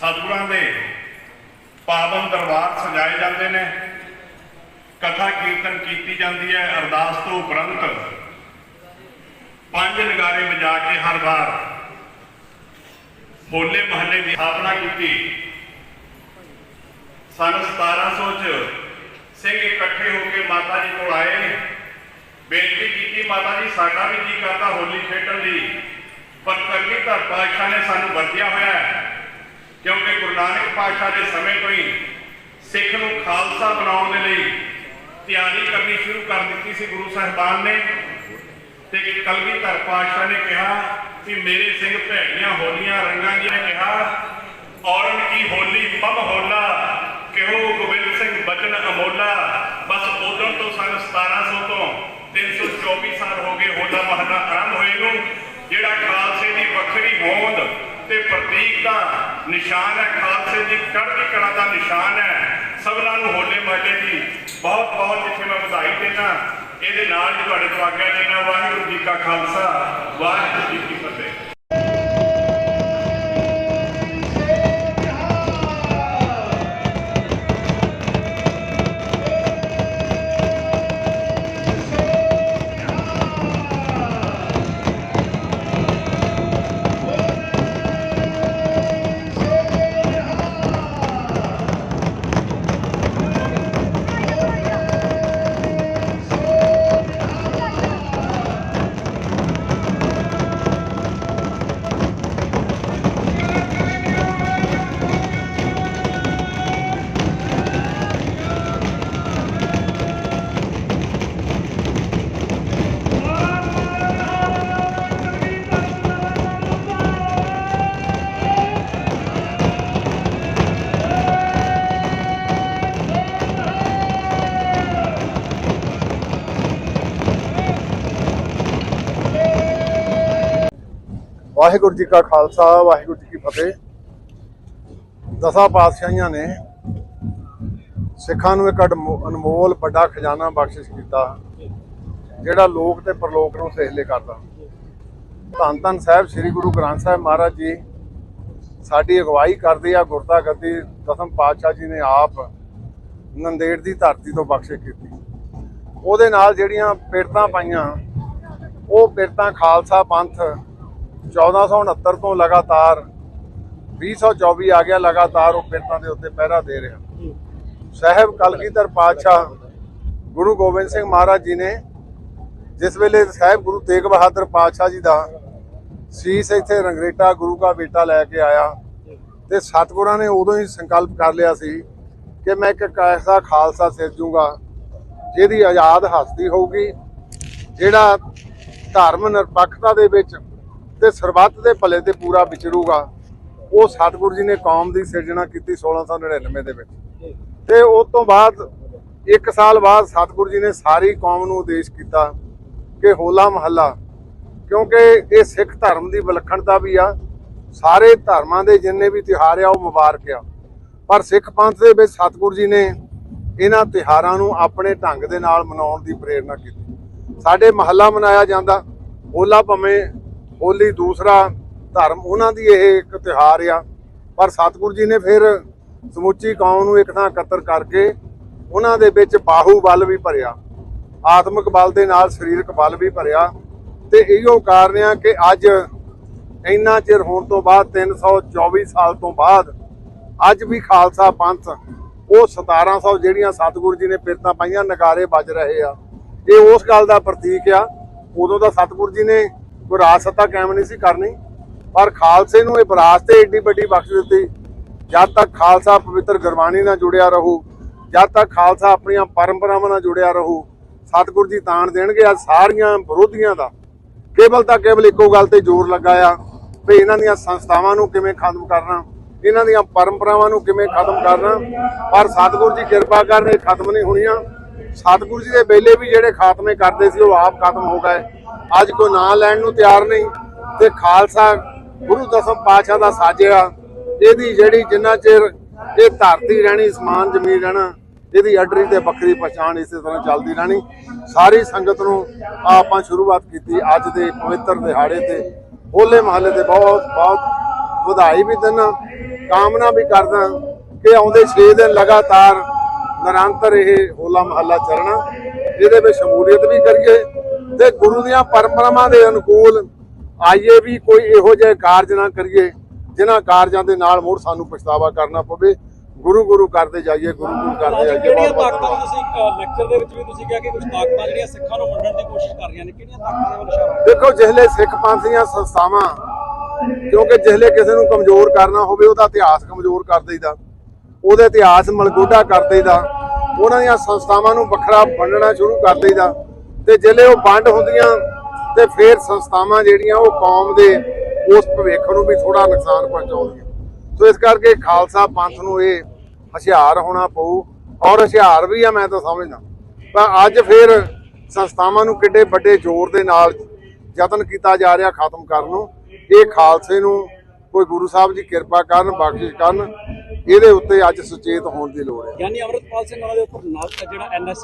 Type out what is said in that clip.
ਸਤਿਗੁਰਾਂ ਦੇ ਪਾਵਨ ਦਰਬਾਰ ਸਜਾਏ ਜਾਂਦੇ ਨੇ। ਕਥਾ ਕੀਰਤਨ ਕੀਤੀ ਜਾਂਦੀ ਹੈ ਅਰਦਾਸ ਤੋਂ ਉਪਰੰਤ। ਪੰਜ ਨਗਾਰੇ ਵਜਾ ਕੇ ਹਰ ਵਾਰ ਹੋਲੇ ਮਹੱਲੇ ਦੀ ਸਥਾਪਨਾ ਕੀਤੀ। ਸਨ 1700 ਚ ਸਿੰਘ ਇਕੱਠੇ ਹੋ ਕੇ ਮਾਤਾ ਜੀ ਕੋਲ ਆਏ ਬੇਨਤੀ ਕੀਤੀ, ਮਾਤਾ ਜੀ, ਸਾਡਾ ਵੀ ਜੀ ਕਰਦਾ ਹੋਲੀ ਖੇਡਣ ਲਈ ਪਰ ਕਰਨੀ ਧਰ ਪਾਤਸ਼ਾਹ ਨੇ ਸਾਨੂੰ ਵਰਤਿਆ ਹੋਇਆ ਹੈ। ਕਿਉਂਕਿ ਗੁਰੂ ਨਾਨਕ ਪਾਤਸ਼ਾਹ ਦੇ ਸਮੇਂ ਤੋਂ ਹੀ ਸਿੱਖ ਨੂੰ ਖਾਲਸਾ ਬਣਾਉਣ ਦੇ ਲਈ ਤਿਆਰੀ ਕਰਨੀ ਸ਼ੁਰੂ ਕਰ ਦਿੱਤੀ ਸੀ ਗੁਰੂ ਸਾਹਿਬਾਨ ਨੇ। ਤੇ ਕਲਗੀਧਰ ਪਾਤਸ਼ਾਹ ਨੇ ਕਿਹਾ ਕਿ ਮੇਰੇ ਸਿੰਘ ਭੈਣੀਆਂ ਹੋਲੀਆਂ ਰੰਗਾਂ ਜੀ ਕਿਹਾ ਔਰਨ ਕੀ ਹੋਲੀ ਪਬ ਹੋਲਾ, ਕਿਹੋ ਗੋਬਿੰਦ ਸਿੰਘ ਬਚਨ ਅਮੋਲਾ। ਬਸ ਉਦੋਂ ਤੋਂ ਸਨ 1700 ਤੋਂ 324 ਸਾਲ ਹੋ ਗਏ ਹੋਲਾ ਮਹੱਲਾ ਆਰੰਭ ਹੋਏ ਨੂੰ, ਜਿਹੜਾ ਖਾਲਸੇ ਦੀ ਵੱਖਰੀ ਹੋਂਦ ਤੇ ਪ੍ਰਤੀਕ ਦਾ ਨਿਸ਼ਾਨ ਹੈ, ਖਾਲਸੇ ਦੀ ਚੜ੍ਹਦੀ ਕਲਾ ਦਾ ਨਿਸ਼ਾਨ ਹੈ। ਸਭਨਾਂ ਨੂੰ ਹੋਲੇ ਮਹੱਲੇ ਦੀ ਬਹੁਤ ਬਹੁਤ ਜਿੱਥੇ ਮੈਂ ਵਧਾਈ ਦੇਣਾ ਇਹਦੇ ਨਾਲ ਹੀ ਤੁਹਾਡੇ ਤੋਂ ਆਗਿਆ ਲੈਣਾ ਵਾਹਿਗੁਰੂ ਜੀ ਕਾ ਖਾਲਸਾ, ਵਾਹਿਗੁਰੂ ਜੀ ਕੀ ਫਤਿਹ। ਵਾਹਿਗੁਰੂ ਜੀ ਕਾ ਖਾਲਸਾ, ਵਾਹਿਗੁਰੂ ਜੀ ਕੀ ਫਤਿਹ। ਦਸਾਂ ਪਾਤਸ਼ਾਹੀਆਂ ਨੇ ਸਿੱਖਾਂ ਨੂੰ ਇੱਕ ਅਡਮੋ- ਅਨਮੋਲ ਵੱਡਾ ਖਜ਼ਾਨਾ ਬਖਸ਼ਿਸ਼ ਕੀਤਾ, ਜਿਹੜਾ ਲੋਕ ਤੇ ਪਰਲੋਕ ਨੂੰ ਸੇਹਲੇ ਕਰਦਾ। ਧੰਨ ਧੰਨ ਸਾਹਿਬ, ਸ੍ਰੀ ਗੁਰੂ ਗ੍ਰੰਥ ਸਾਹਿਬ ਮਹਾਰਾਜ ਜੀ, ਸਾਡੀ ਅਗਵਾਈ ਕਰਦੇ ਆ ਗੁਰਤਾ ਗੱਦੀ ਦਸਮ ਪਾਤਸ਼ਾਹ ਜੀ ਨੇ ਆਪ ਨੰਦੇੜ ਦੀ ਧਰਤੀ ਤੋਂ ਬਖਸ਼ਿਸ਼ ਕੀਤੀ। ਉਹਦੇ ਨਾਲ ਜਿਹੜੀਆਂ ਪਿਰਤਾਂ ਪਾਈਆਂ, ਉਹ ਪਿਰਤਾਂ ਖਾਲਸਾ ਪੰਥ 1469 ਤੋਂ ਲਗਾਤਾਰ 2024 ਆ ਗਿਆ, ਲਗਾਤਾਰ ਉਹ ਪਿੰਡਾਂ ਦੇ ਉੱਤੇ ਪਹਿਰਾ ਦੇ ਰਿਹਾ। ਸਾਹਿਬ ਕਲਗੀਧਰ ਪਾਤਸ਼ਾਹ ਗੁਰੂ ਗੋਬਿੰਦ ਸਿੰਘ ਮਹਾਰਾਜ ਜੀ ਨੇ ਜਿਸ ਵੇਲੇ ਸਾਹਿਬ ਗੁਰੂ ਤੇਗ ਬਹਾਦਰ ਪਾਤਸ਼ਾਹ ਜੀ ਦਾ ਸੀਸ ਇੱਥੇ ਰੰਗਰੇਟਾ ਗੁਰੂ ਦਾ ਬੇਟਾ ਲੈ ਕੇ ਆਇਆ ਤੇ ਸਤਿਗੁਰਾਂ ਨੇ ਉਦੋਂ ਹੀ ਸੰਕਲਪ ਕਰ ਲਿਆ ਸੀ ਕਿ ਮੈਂ ਇੱਕ ਐਸਾ ਖਾਲਸਾ ਸਿਰਜੂਗਾ ਜਿਹਦੀ ਆਜ਼ਾਦ ਹਸਤੀ ਹੋਊਗੀ, ਜਿਹੜਾ ਧਰਮ ਨਿਰਪੱਖਤਾ ਦੇ ਵਿੱਚ ਤੇ ਸਰਬੱਤ ਦੇ ਭਲੇ ਤੇ ਪੂਰਾ ਵਿਚਰੂਗਾ। ਉਹ ਸਤਿਗੁਰੂ ਜੀ ਨੇ ਕੌਮ ਦੀ ਸਿਰਜਣਾ ਕੀਤੀ 1699 ਦੇ ਵਿੱਚ। ਤੇ ਉਸ ਤੋਂ ਬਾਅਦ ਇੱਕ ਸਾਲ ਬਾਅਦ ਸਤਿਗੁਰੂ ਜੀ ਨੇ ਸਾਰੀ ਕੌਮ ਨੂੰ ਉਦੇਸ਼ ਕੀਤਾ ਕਿ ਹੋਲਾ ਮਹੱਲਾ, ਕਿਉਂਕਿ ਇਹ ਸਿੱਖ ਧਰਮ ਦੀ ਵਿਲੱਖਣਤਾ ਵੀ ਆ। ਸਾਰੇ ਧਰਮਾਂ ਦੇ ਜਿੰਨੇ ਵੀ ਤਿਉਹਾਰ ਆ, ਉਹ ਮੁਬਾਰਕ ਆ। ਪਰ ਸਿੱਖ ਪੰਥ ਦੇ ਵਿੱਚ ਸਤਿਗੁਰੂ ਜੀ ਨੇ ਇਹਨਾਂ ਤਿਉਹਾਰਾਂ ਨੂੰ ਆਪਣੇ ਢੰਗ ਦੇ ਨਾਲ ਮਨਾਉਣ ਦੀ ਪ੍ਰੇਰਣਾ ਕੀਤੀ। ਸਾਡੇ ਮਹੱਲਾ ਮਨਾਇਆ ਜਾਂਦਾ। ਹੋਲਾ ਭਵੇਂ ਹੋਲੀ ਦੂਸਰਾ ਧਰਮ, ਉਹਨਾਂ ਦੀ ਇਹ ਇੱਕ ਤਿਉਹਾਰ ਆ। ਪਰ ਸਤਿਗੁਰੂ ਜੀ ਨੇ ਫਿਰ ਸਮੁੱਚੀ ਕੌਮ ਨੂੰ ਇੱਕ ਥਾਂ ਇਕੱਤਰ ਕਰਕੇ ਉਹਨਾਂ ਦੇ ਵਿੱਚ ਬਾਹੂ ਬਲ ਵੀ ਭਰਿਆ, ਆਤਮਿਕ ਬਲ ਦੇ ਨਾਲ ਸਰੀਰਕ ਬਲ ਵੀ ਭਰਿਆ। ਤੇ ਇਹੋ ਕਾਰਨ ਆ ਕਿ ਅੱਜ ਇੰਨਾ ਚਿਰ ਹੋਣ ਤੋਂ ਬਾਅਦ 324 ਸਾਲ ਤੋਂ ਬਾਅਦ, ਅੱਜ ਵੀ ਖਾਲਸਾ ਪੰਥ ਉਹ 1700 ਜਿਹੜੀਆਂ ਸਤਿਗੁਰੂ ਜੀ ਨੇ ਪਿਰਤਾਂ ਪਾਈਆਂ, ਨਗਾਰੇ ਵੱਜ ਰਹੇ ਆ। ਇਹ ਉਸ ਗੱਲ ਦਾ ਪ੍ਰਤੀਕ ਆ। ਉਦੋਂ ਦਾ ਸਤਿਗੁਰੂ ਜੀ ਨੇ ਕੋਈ ਰਾਜ ਸੱਤਾ ਕਾਇਮ ਨਹੀਂ ਸੀ ਕਰਨੀ। ਪਰ ਖਾਲਸੇ ਨੂੰ ਇਹ ਵਿਰਾਸਤ ਏਡੀ ਵੱਡੀ ਬਖਸ਼ ਦਿੱਤੀ। ਜਦ ਤੱਕ ਖਾਲਸਾ ਪਵਿੱਤਰ ਗੁਰਬਾਣੀ ਨਾਲ ਜੁੜਿਆ ਰਹੂ, ਜਦ ਤੱਕ ਖਾਲਸਾ ਆਪਣੀਆਂ ਪਰੰਪਰਾਵਾਂ ਨਾਲ ਜੁੜਿਆ ਰਹੂ, ਸਤਿਗੁਰੂ ਜੀ ਤਾਣ ਦੇਣਗੇ ਅੱਜ ਸਾਰੀਆਂ ਵਿਰੋਧੀਆਂ ਦਾ। ਕੇਵਲ ਤਾਂ ਕੇਵਲ ਇੱਕੋ ਗੱਲ ਤੇ ਜ਼ੋਰ ਲੱਗਾ ਆ ਵੀ ਇਹਨਾਂ ਦੀਆਂ ਸੰਸਥਾਵਾਂ ਨੂੰ ਕਿਵੇਂ ਖਤਮ ਕਰਨਾ, ਇਹਨਾਂ ਦੀਆਂ ਪਰੰਪਰਾਵਾਂ ਨੂੰ ਕਿਵੇਂ ਖਤਮ ਕਰਨਾ। ਪਰ ਸਤਿਗੁਰੂ ਜੀ ਕਿਰਪਾ ਕਰਨ ਇਹ ਖਤਮ ਨਹੀਂ ਹੋਣੀਆਂ। ਸਤਿਗੁਰੂ ਜੀ ਦੇ ਵੇਲੇ ਵੀ ਜਿਹੜੇ ਖਾਤਮੇ ਕਰਦੇ ਸੀ, ਉਹ ਆਪ ਖਤਮ ਹੋ ਗਏ। ਅੱਜ ਕੋਈ ਨਾਂ ਲੈਣ ਨੂੰ ਤਿਆਰ ਨਹੀਂ ਤੇ ਖਾਲਸਾ ਗੁਰੂ ਦਸਮ ਪਾਤਸ਼ਾਹ ਦਾ ਸਾਜਿਆ। ਇਹਦੀ ਜਿਹੜੀ ਜਿੰਨਾ ਚਿਰ ਇਹ ਧਰਤੀ ਰਹਿਣੀ, ਸਮਾਨ, ਜ਼ਮੀਨ ਰਹਿਣਾ, ਇਹਦੀ ਅਡਰੀ ਤੇ ਵੱਖਰੀ ਪਛਾਣ ਇਸੇ ਤਰ੍ਹਾਂ ਚੱਲਦੀ ਰਹਿਣੀ। ਸਾਰੀ ਸੰਗਤ ਨੂੰ ਆਪਾਂ ਸ਼ੁਰੂਆਤ ਕੀਤੀ ਅੱਜ ਦੇ ਪਵਿੱਤਰ ਦਿਹਾੜੇ ਤੇ। ਹੋਲੇ ਮਹੱਲੇ ਤੇ ਬਹੁਤ ਬਹੁਤ ਵਧਾਈ ਵੀ ਦਿੰਦਾ, ਕਾਮਨਾ ਵੀ ਕਰਦਾ ਕਿ ਆਉਂਦੇ 6 ਦਿਨ ਲਗਾਤਾਰ ਨਿਰੰਤਰ ਇਹ ਹੋਲਾ ਮਹੱਲਾ ਚੱਲਣਾ। ਇਹਦੇ ਵਿੱਚ ਸ਼ਮੂਲੀਅਤ ਵੀ ਕਰੀਏ। ਤੇ ਗੁਰੂ ਦੀਆਂ ਪਰੰਪਰਾਵਾਂ ਦੇ ਅਨੁਕੂਲ ਆਈਏ ਵੀ ਕੋਈ ਇਹੋ ਜਿਹੇ ਕਾਰਜ ਨਾ ਕਰੀਏ ਜਿਨ੍ਹਾਂ ਕਾਰਜਾਂ ਦੇ ਨਾਲ ਮੁੜ ਸਾਨੂੰ ਪਛਤਾਵਾ ਕਰਨਾ ਪਵੇ। ਗੁਰੂ ਗੁਰੂ ਕਰਦੇ ਜਾਈਏ ਗੁਰੂ ਗੁਰੂ ਕਰਦੇ ਜਾਈਏ। ਕਿਹੜੀਆਂ ਤਾਕਤਾਂ ਨੂੰ ਤੁਸੀਂ ਲੈਕਚਰ ਦੇ ਵਿੱਚ ਵੀ ਤੁਸੀਂ ਕਿਹਾ ਕਿ ਕੁਝ ਤਾਕਤਾਂ ਜਿਹੜੀਆਂ ਸਿੱਖਾਂ ਨੂੰ ਵੰਡਣ ਦੀ ਕੋਸ਼ਿਸ਼ ਕਰ ਰਹੀਆਂ ਨੇ ਕਿਹੜੀਆਂ ਤਾਕਤਾਂ ਦੇ ਵੱਲ ਇਸ਼ਾਰਾ? ਦੇਖੋ ਜਿਹਲੇ ਸਿੱਖ ਪੰਥ ਦੀਆਂ ਸੰਸਥਾਵਾਂ ਕਿਉਂਕਿ ਜਿਹਲੇ ਕਿਸੇ ਨੂੰ ਕਮਜ਼ੋਰ ਕਰਨਾ ਹੋਵੇ ਉਹਦਾ ਇਤਿਹਾਸ ਕਮਜ਼ੋਰ ਕਰ ਦਈਦਾ। ਉਹਦੇ ਇਤਿਹਾਸ ਮਲਗੋਡਾ ਕਰ ਦਈਦਾ। ਉਹਨਾਂ ਦੀਆਂ ਸੰਸਥਾਵਾਂ ਨੂੰ ਵੱਖਰਾ ਵੰਡਣਾ ਸ਼ੁਰੂ ਕਰ ਦਈਦਾ। ਤੇ ਜਿਹਲੇ ਉਹ ਵੰਡ ਹੁੰਦੀਆਂ ਤੇ ਫਿਰ ਸੰਸਥਾਵਾਂ ਜਿਹੜੀਆਂ ਉਹ ਕੌਮ ਦੇ ਉਸ ਭਵਿੱਖ ਨੂੰ ਵੀ ਥੋੜਾ ਨੁਕਸਾਨ ਪਹੁੰਚਾਉਂਦੀਆਂ। ਸੋ ਇਸ ਕਰਕੇ ਖਾਲਸਾ ਪੰਥ ਨੂੰ ਇਹ ਹੁਸ਼ਿਆਰ ਹੋਣਾ ਪਊ ਔਰ ਹੁਸ਼ਿਆਰ ਵੀ ਆ ਮੈਂ ਤਾਂ ਸਮਝਦਾ। ਪਰ ਅੱਜ ਫਿਰ ਸੰਸਥਾਵਾਂ ਨੂੰ ਕਿੱਡੇ ਵੱਡੇ ਜ਼ੋਰ ਦੇ ਨਾਲ ਯਤਨ ਕੀਤਾ ਜਾ ਰਿਹਾ ਖਤਮ ਕਰਨ ਨੂੰ। ਇਹ ਖਾਲਸੇ ਨੂੰ ਕੋਈ ਗੁਰੂ ਸਾਹਿਬ ਜੀ ਕਿਰਪਾ ਕਰਨ, ਬਖਸ਼ਿਸ਼ ਕਰਨ, ਇਹਦੇ ਉੱਤੇ ਅੱਜ ਸੁਚੇਤ ਹੋਣ ਦੀ ਲੋੜ ਹੈ। ਯਾਨੀ ਅਮਰਤਪਾਲ ਸਿੰਘ ਉਹਨਾਂ ਦੇ ਉੱਪਰ ਨਾਲ ਜਿਹੜਾ ਐਨਐਸ